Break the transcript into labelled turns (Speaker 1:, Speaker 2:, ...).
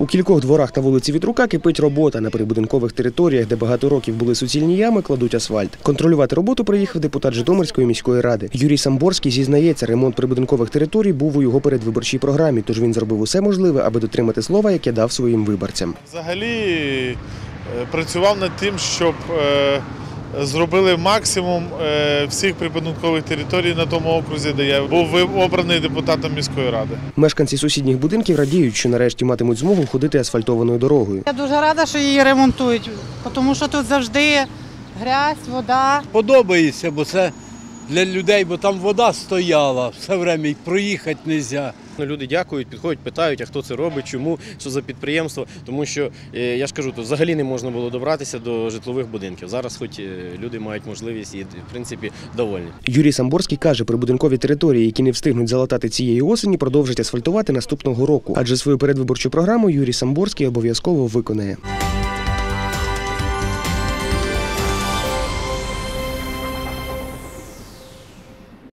Speaker 1: У кількох дворах та вулиці Вітрука кипить робота. На прибудинкових територіях, де багато років були суцільні ями, кладуть асфальт. Контролювати роботу приїхав депутат Житомирської міської ради. Юрій Самборський зізнається, ремонт прибудинкових територій був у його передвиборчій програмі, тож він зробив усе можливе, аби дотримати слова, яке дав своїм виборцям.
Speaker 2: Взагалі е, працював над тим, щоб е, зробили максимум е, всіх прибудинкових територій на тому окрузі, де я був обраний депутатом міської ради.
Speaker 1: Мешканці сусідніх будинків радіють, що нарешті матимуть змогу ходити асфальтованою дорогою.
Speaker 3: Я дуже рада, що її ремонтують, тому що тут завжди грязь, вода.
Speaker 4: подобається, бо це для людей, бо там вода стояла все время і проїхати не можна.
Speaker 5: Ну, Люди дякують, підходять, питають, а хто це робить, чому, що за підприємство. Тому що е, я ж кажу, то взагалі не можна було добратися до житлових будинків. Зараз, хоч е, люди мають можливість і в принципі довольні.
Speaker 1: Юрій Самборський каже, прибудинкові території, які не встигнуть залатати цієї осені, продовжать асфальтувати наступного року. Адже свою передвиборчу програму Юрій Самборський обов'язково виконає.